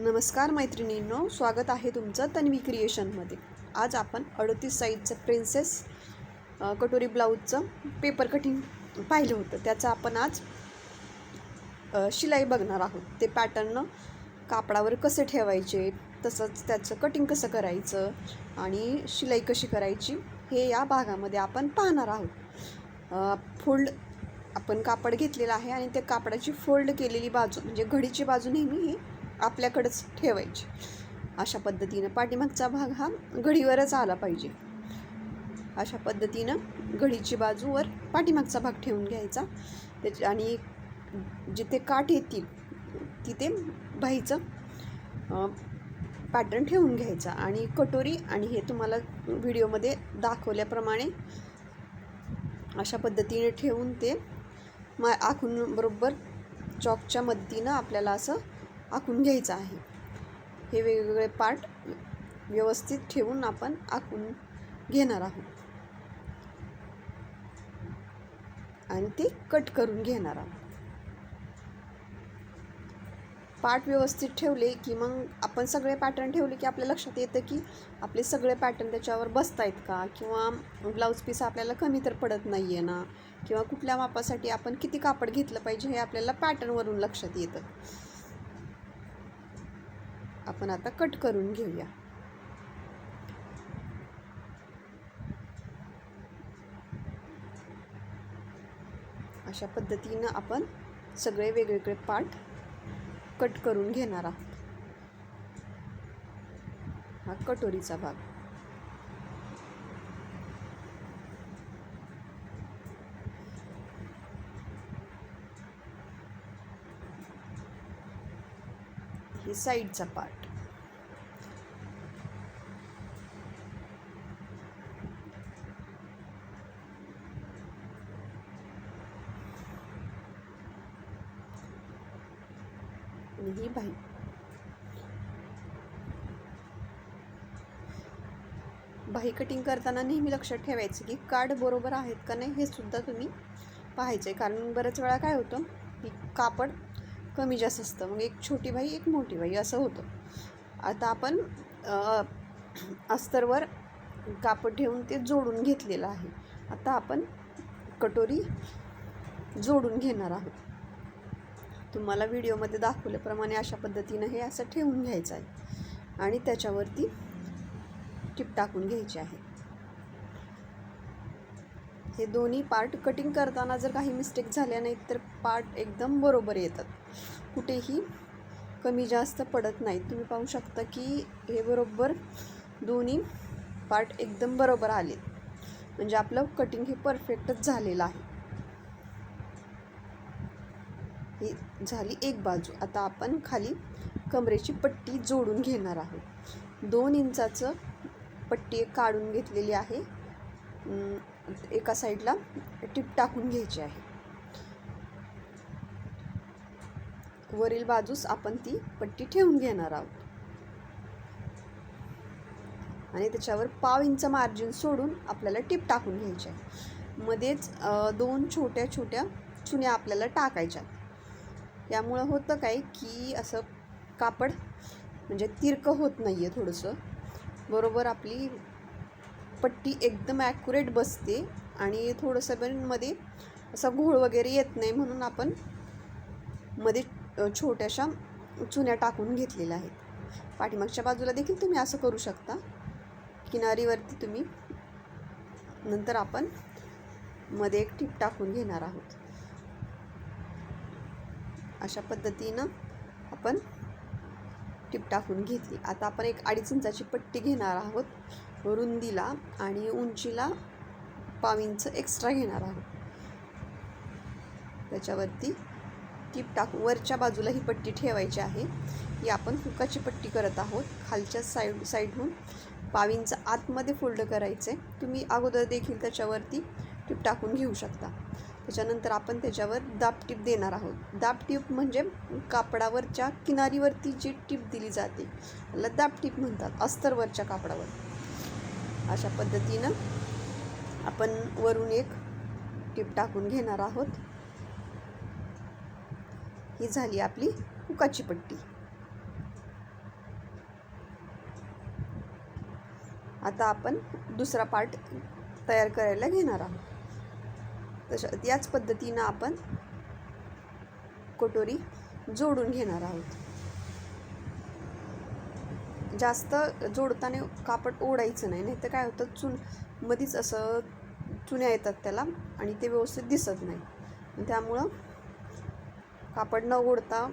नमस्कार मैत्रिणींनो स्वागत आहे तुमचं तन्वी क्रिएशनमध्ये. आज आपण अडतीस साईजचं प्रिन्सेस कटोरी ब्लाऊजचं पेपर कटिंग पाहिलं होतं. त्याचं आपण आज शिलाई बघणार आहोत. ते पॅटर्न कापडावर कसे ठेवायचे तसंच त्याचं कटिंग कसं करायचं आणि शिलाई कशी करायची हे या भागामध्ये आपण पाहणार आहोत. फोल्ड आपण कापड घेतलेलं आहे आणि त्या कापडाची फोल्ड केलेली बाजू म्हणजे घडीची बाजू नेहमी ही आपल्याकडंच ठेवायची. अशा पद्धतीनं पाठीमागचा भाग हा घडीवरच आला पाहिजे. अशा पद्धतीनं घडीची बाजूवर पाठीमागचा भाग ठेवून घ्यायचा. त्याच्या आणि जिथे काठ येतील तिथे बाईचं पॅटर्न ठेवून घ्यायचा. आणि कटोरी आणि हे तुम्हाला व्हिडिओमध्ये दाखवल्याप्रमाणे अशा पद्धतीने ठेवून ते मा आखून बरोबर चॉकच्या मदतीनं आपल्याला असं आखून घ्यायचं आहे. हे वेगवेगळे पार्ट व्यवस्थित ठेवून आपण आखून घेणार आहोत. आणि ते कट करून घेणार आहोत. पार्ट व्यवस्थित ठेवले की मग आपण सगळे पॅटर्न ठेवले की आपल्या लक्षात येतं की आपले सगळे पॅटर्न त्याच्यावर बसत आहेत का? किंवा ब्लाऊज पीस आपल्याला कमी तर पडत नाही आहे ना? किंवा कुठल्या मापासाठी आपण किती कापड घेतलं पाहिजे हे आपल्याला पॅटर्नवरून लक्षात येतं. आपण आता कट करून घेऊया. अशा पद्धतीनं आपण सगळे वेगवेगळे पार्ट कट करून घेणार आहोत. हा कटोरीचा भाग. हे साईडचा पार्ट आणि ही बाई. बाही कटिंग करताना नेहमी लक्षात ठेवायचं की कार्ड बरोबर आहेत का नाही हे सुद्धा तुम्ही पाहायचे कारण बऱ्याच वेळा काय होतं की कापड कमी जास्त असतं. मग एक छोटी बाई एक मोठी बाई असं होतं. आता आपण अस्तरवर कापड ठेवून ते जोडून घेतलेलं आहे. आता आपण कटोरी जोडून घेणार आहोत. तुम्हाला व्हिडिओमध्ये दाखवल्याप्रमाणे अशा पद्धतीनं हे असं ठेवून घ्यायचं आहे. आणि त्याच्यावरती टिप टाकून घ्यायची आहे. हे दोन्ही पार्ट कटिंग करताना जर काही मिस्टेक झाल्या नाहीत तर पार्ट एकदम बरोबर येतात. कुठेही कमी जास्त पडत नाहीत. तुम्ही पाहू शकता की हे बरोबर दोन्ही पार्ट एकदम बरोबर आले. म्हणजे आपलं कटिंग हे परफेक्टच झालेलं आहे. ही झाली एक बाजू. आता आपण खाली कमरेची पट्टी जोडून घेणार आहोत. दोन इंचाचं पट्टी एक काढून घेतलेली आहे. एका साईडला टिप टाकून घ्यायची आहे. वरील बाजूस आपण ती पट्टी ठेवून घेणार आहोत. आणि त्याच्यावर पाव इंच मार्जिन सोडून आपल्याला टिप टाकून घ्यायची आहे. मध्येच दोन छोट्या छोट्या चुन्या आपल्याला टाकायच्या यामुळं होतं काय की असं कापड म्हणजे तिरकं होत नाही आहे थोडंसं. बरोबर आपली पट्टी एकदम ॲक्युरेट बसते आणि थोडंसं पण मध्ये असा घोळ वगैरे येत नाही म्हणून आपण मध्ये छोट्याशा चुन्या टाकून घेतलेल्या आहेत. पाठीमागच्या बाजूला देखील तुम्ही असं करू शकता. किनारीवरती तुम्ही नंतर आपण मध्ये एक टीप टाकून घेणार आहोत. अशा पद्धतीनं आपण टीप टाकून घेतली. आता आपण एक अडीच इंचाची पट्टी घेणार आहोत. रुंदीला आणि उंचीला पाव इंच एक्स्ट्रा घेणार आहोत. त्याच्यावरती टीप टाकू. वरच्या बाजूला ही पट्टी ठेवायची आहे. ही आपण हुकाची पट्टी करत आहोत. खालच्या साईड साईडहून पाव आतमध्ये फोल्ड करायचे तुम्ही अगोदर देखील त्याच्यावरती टीप टाकून घेऊ शकता. त्याच्यानंतर आपण त्याच्यावर दाब टीप देणार आहोत. दाब टीप म्हणजे कापडावरच्या किनारीवरती जी टीप दिली जाते त्याला दाब टीप म्हणतात. अस्तरवरच्या कापडावर. अशा पद्धतीनं आपण वरून एक टीप टाकून घेणार आहोत. ही झाली आपली कुकाची पट्टी. आता आपण दुसरा पार्ट तयार करायला घेणार आहोत. तशा याच पद्धतीनं आपण कटोरी जोडून घेणार आहोत. जास्त जोडताना कापड ओढायचं नाही नाही तर काय होतं चुन मधीच असं चुन्या येतात त्याला आणि ते व्यवस्थित दिसत नाही. त्यामुळं कापड न ओढता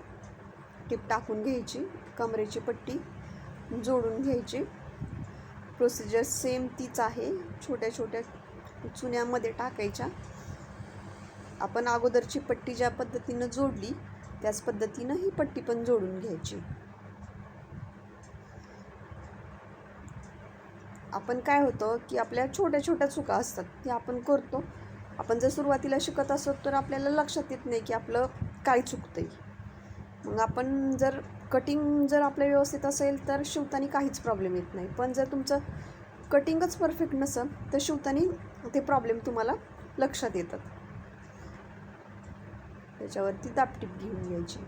टीप टाकून घ्यायची कमरेची पट्टी जोडून घ्यायची. प्रोसिजर सेम तीच आहे. छोट्या छोट्या चुन्यामध्ये टाकायच्या. आपण अगोदरची पट्टी ज्या पद्धतीनं जोडली त्याच पद्धतीनं ही पट्टी पण जोडून घ्यायची. आपण काय होतं की आपल्या छोट्या छोट्या चुका असतात त्या आपण करतो. आपण जर सुरुवातीला शिकत असतो तर आपल्याला लक्षात येत नाही की आपलं काय चुकतं आहे मग आपण जर कटिंग जर आपलं व्यवस्थित असेल तर शिवताना काहीच प्रॉब्लेम येत नाही. पण जर तुमचं कटिंगच परफेक्ट नसेल तर शिवताना ते प्रॉब्लेम तुम्हाला लक्षात येतात. त्याच्यावरती दापटीप घेऊन घ्यायची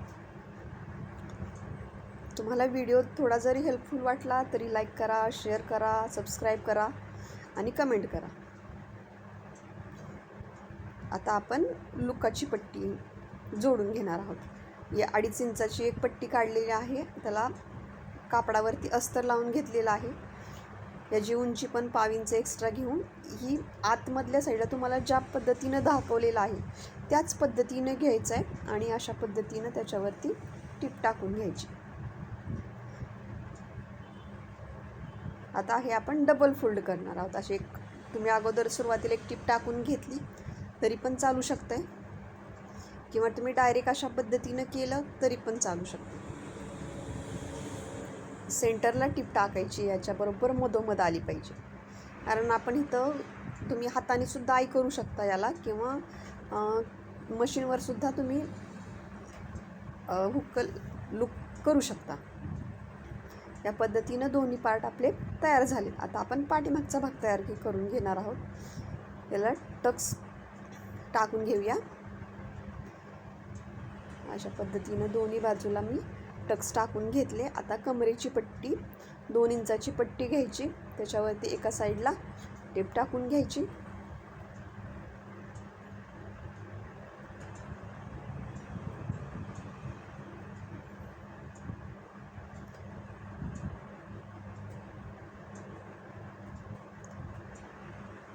तुम्हाला व्हिडिओ थोडा जरी हेल्पफुल वाटला तरी लाईक करा शेअर करा सबस्क्राईब करा आणि कमेंट करा. आता आपण लुकाची पट्टी जोडून घेणार आहोत. या अडीच इंचाची एक पट्टी काढलेली आहे. त्याला कापडावरती अस्तर लावून घेतलेलं आहे. याची उंची पण पाव इंच एक्स्ट्रा घेऊन ही आतमधल्या साईडला तुम्हाला ज्या पद्धतीनं दाखवलेलं आहे त्याच पद्धतीनं घ्यायचं आहे आणि अशा पद्धतीनं त्याच्यावरती टीप टाकून घ्यायची. आता हे आपण डबल फोल्ड करणार आहोत. असे एक तुम्ही अगोदर सुरुवातीला एक टीप टाकून घेतली तरी पण चालू शकतं किंवा तुम्ही डायरेक्ट अशा पद्धतीनं केलं तरी पण चालू शकतं. सेंटरला टीप टाकायची याच्याबरोबर मधोमध आली पाहिजे. कारण आपण इथं तुम्ही हाताने सुद्धा आई करू शकता याला किंवा मशीनवर सुद्धा तुम्ही हुक लुक करू शकता. या पद्धतीनं दोन्ही पार्ट आपले तयार झाले. आता आपण पाठीमागचा भाग तयार करून घेणार आहोत. याला टक्स टाकून घेऊया. अशा पद्धतीनं दोन्ही बाजूला मी टक्स टाकून घेतले. आता कमरेची पट्टी दोन इंचाची पट्टी घ्यायची. त्याच्यावरती एका साईडला टेप टाकून घ्यायची.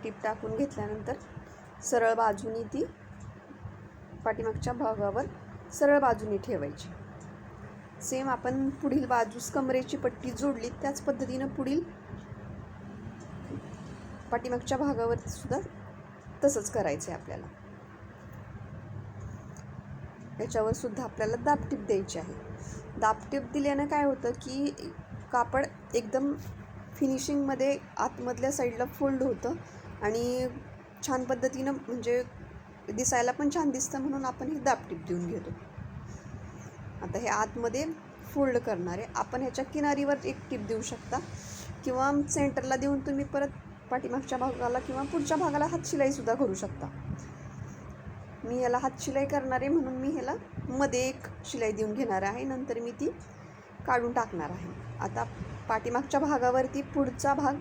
टीप टाकून घेतल्यानंतर सरळ बाजूनी ती पाठीमागच्या भागावर सरळ बाजूने ठेवायची. सेम आपण पुढील बाजूस कमरेची पट्टी जोडली त्याच पद्धतीनं पुढील पाठीमागच्या भागावरती सुद्धा तसंच करायचं आहे आपल्याला. याच्यावर सुद्धा आपल्याला दाबटीप द्यायची आहे. दाबटीप दिल्यानं काय होतं की कापड एकदम फिनिशिंगमध्ये आतमधल्या साईडला फोल्ड होतं आणि छान पद्धतीनं म्हणजे दिसायला पण छान दिसतं म्हणून आपण ही दापटीप देऊन घेतो. आता हे आतमध्ये फोल्ड करणार आहे आपण ह्याच्या किनारीवर एक टीप देऊ शकता. किंवा सेंटरला देऊन तुम्ही परत पाठीमागच्या भागाला किंवा पुढच्या भागाला हातशिलाईसुद्धा करू शकता. मी याला हातशिलाई करणार आहे म्हणून मी ह्याला मध्ये एक शिलाई देऊन घेणार आहे. नंतर मी ती काढून टाकणार आहे. आता पाठीमागच्या भागावरती पुढचा भाग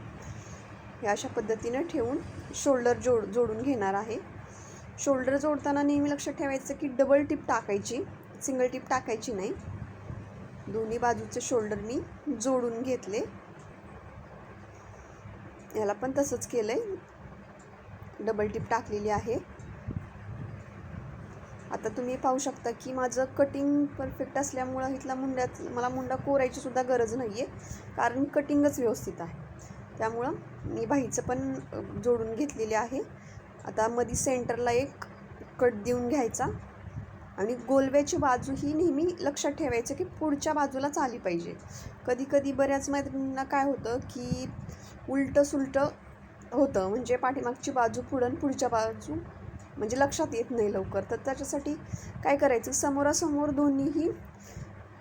हे अशा पद्धतीनं ठेवून शोल्डर जोड जोडून घेणार आहे. शोल्डर जोडताना नेहमी लक्षात ठेवायचं की डबल टिप टाकायची सिंगल टिप टाकायची नाही. दोन्ही बाजूचे शोल्डर मी जोडून घेतले. याला पण तसंच केलं आहे डबल टिप टाकलेली आहे. आता तुम्ही पाहू शकता की माझं कटिंग परफेक्ट असल्यामुळं इथला मुंड्यात मला मुंडा कोरायची सुद्धा गरज नाही आहे कारण कटिंगच व्यवस्थित आहे. त्यामुळं मी बाईचं पण जोडून घेतलेले आहे. आता मध्ये सेंटरला एक कट देऊन घ्यायचा. आणि गोलव्याची बाजू ही नेहमी लक्षात ठेवायचं की पुढच्या बाजूलाच आली पाहिजे. कधी कधी बऱ्याच मैत्रिणींना काय होतं की उलटं सुलटं होतं. म्हणजे पाठीमागची बाजू पुढं पुढच्या बाजू म्हणजे लक्षात येत नाही लवकर. तर त्याच्यासाठी काय करायचं? समोरासमोर दोन्हीही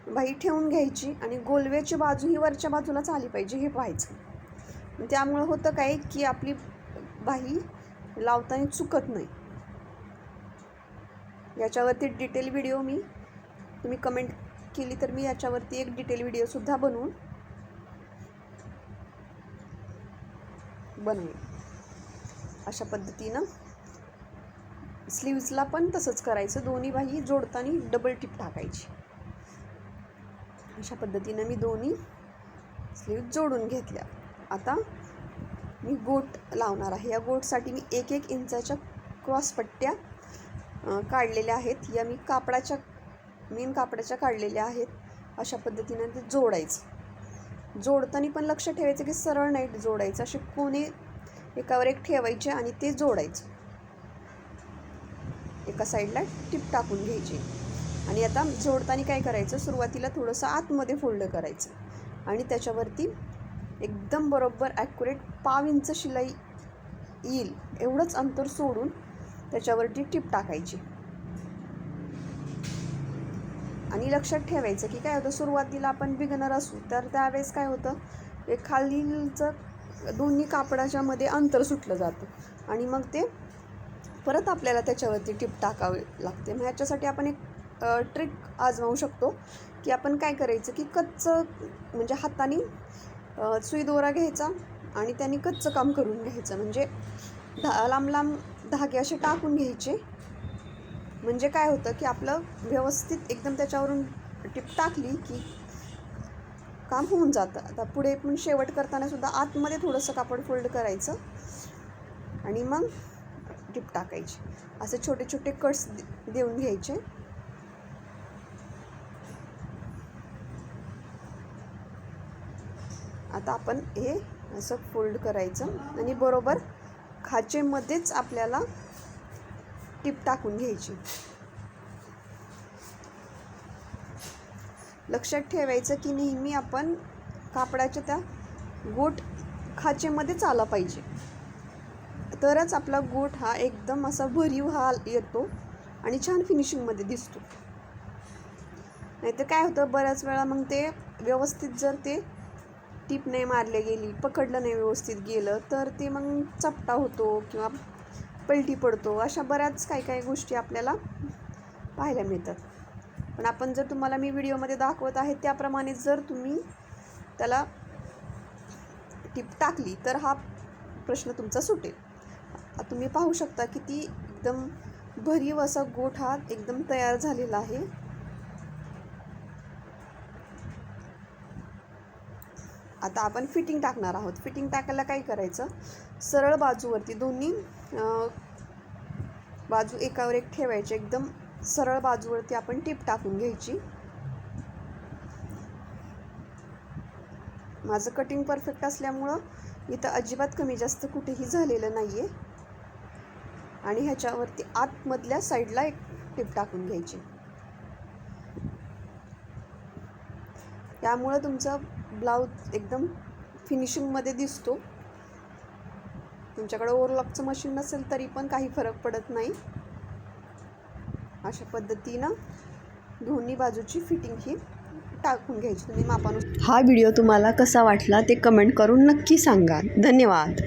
बाई ठेवून घ्यायची आणि गोलव्याची बाजू ही वरच्या बाजूलाच आली पाहिजे हे पाहायचं. त्यामुळं होतं काय की आपली बाही लावताना चुकत नाही. याच्यावरती डिटेल व्हिडिओ मी तुम्ही कमेंट केली तर मी याच्यावरती एक डिटेल व्हिडिओसुद्धा बनवून बनवेन. अशा पद्धतीनं स्लीव्जला पण तसंच करायचं दोन्ही बाही जोडताना डबल टिप टाकायची. अशा पद्धतीनं मी दोन्ही स्लीव्ज जोडून घेतल्या. आता मी गोट लावणार आहे. या गोटसाठी मी एक एक इंचाच्या क्रॉस पट्ट्या काढलेल्या आहेत. या मी कापडाच्या मेन कापडाच्या काढलेल्या आहेत. अशा पद्धतीनं ते जोडायचं. जोडताना पण लक्ष ठेवायचं की सरळ नाही जोडायचं. असे कोणी एकावर एक ठेवायचे आणि ते जोडायचं. एका साईडला टिप टाकून घ्यायची. आणि आता जोडताना काय करायचं? सुरुवातीला थोडंसं आतमध्ये फोल्ड करायचं. आणि त्याच्यावरती एकदम बरोबर ॲक्युरेट पाव इंच शिलाई येईल. एवढंच अंतर सोडून त्याच्यावरती टिप टाकायची. आणि लक्षात ठेवायचं की काय होतं सुरुवातीला आपण बिगनर असू तर त्यावेळेस काय होतं एक खालीलचं दोन्ही कापडाच्या मध्ये अंतर सुटलं जातं. आणि मग ते परत आपल्याला त्याच्यावरती टिप टाकावे लागते. मग ह्याच्यासाठी आपण एक ट्रिक आजमावू शकतो की आपण काय करायचं की कच्चं म्हणजे हाताने सुई दोरा घ्यायचा आणि त्यांनी कच्चं काम करून घ्यायचं. म्हणजे धा लांब लांब धागे असे टाकून घ्यायचे. म्हणजे काय होतं की आपलं व्यवस्थित एकदम त्याच्यावरून टिप टाकली की काम होऊन जातं. आता पुढे पण शेवट करताना सुद्धा आतमध्ये थोडंसं कापड फोल्ड करायचं आणि मग टिप टाकायची. असे छोटे छोटे कट्स देऊन घ्यायचे. आता आपण हे असं फोल्ड करायचं आणि बरोबर खाचेमध्येच आपल्याला टिप टाकून घ्यायची. लक्षात ठेवायचं की नेहमी आपण कापडाच्या त्या गोट खाचेमध्येच आला पाहिजे. तरच आपला गोट हा एकदम असा भरीव हा येतो आणि छान फिनिशिंगमध्ये दिसतो. नाहीतर काय होतं बऱ्याच वेळा मग ते व्यवस्थित जर ते टीप नाही मारले गेली पकडलं नाही व्यवस्थित गेलं तर ते मग चपटा होतो किंवा पलटी पडतो. अशा बऱ्याच काही काही गोष्टी आपल्याला पाहायला मिळतात. पण आपण जर तुम्हाला मी व्हिडिओमध्ये दाखवत आहे त्याप्रमाणे जर तुम्ही त्याला टीप टाकली तर हा प्रश्न तुमचा सुटेल. तुम्ही पाहू शकता की ती एकदम भरीव असा गोठ हा एकदम तयार झालेला आहे. आता आपण फिटिंग टाकणार आहोत. फिटिंग टाकायला काय करायचं? सरळ बाजूवरती दोन्ही बाजू एकावर एक ठेवायचे. एकदम सरळ बाजूवरती आपण टीप टाकून घ्यायची. माझं कटिंग परफेक्ट असल्यामुळं इथं अजिबात कमी जास्त कुठेही झालेलं नाही आहे आणि ह्याच्यावरती आतमधल्या साईडला एक टीप टाकून घ्यायची. त्यामुळं तुमचं ब्लाऊज एकदम फिनिशिंगमध्ये दिसतो. तुमच्याकडे ओव्हरलॉकचं मशीन नसेल तरी पण काही फरक पडत नाही. अशा पद्धतीनं दोन्ही बाजूची फिटिंग ही टाकून घ्यायची. तुम्ही मापानुसार हा व्हिडिओ तुम्हाला कसा वाटला ते कमेंट करून नक्की सांगा. धन्यवाद.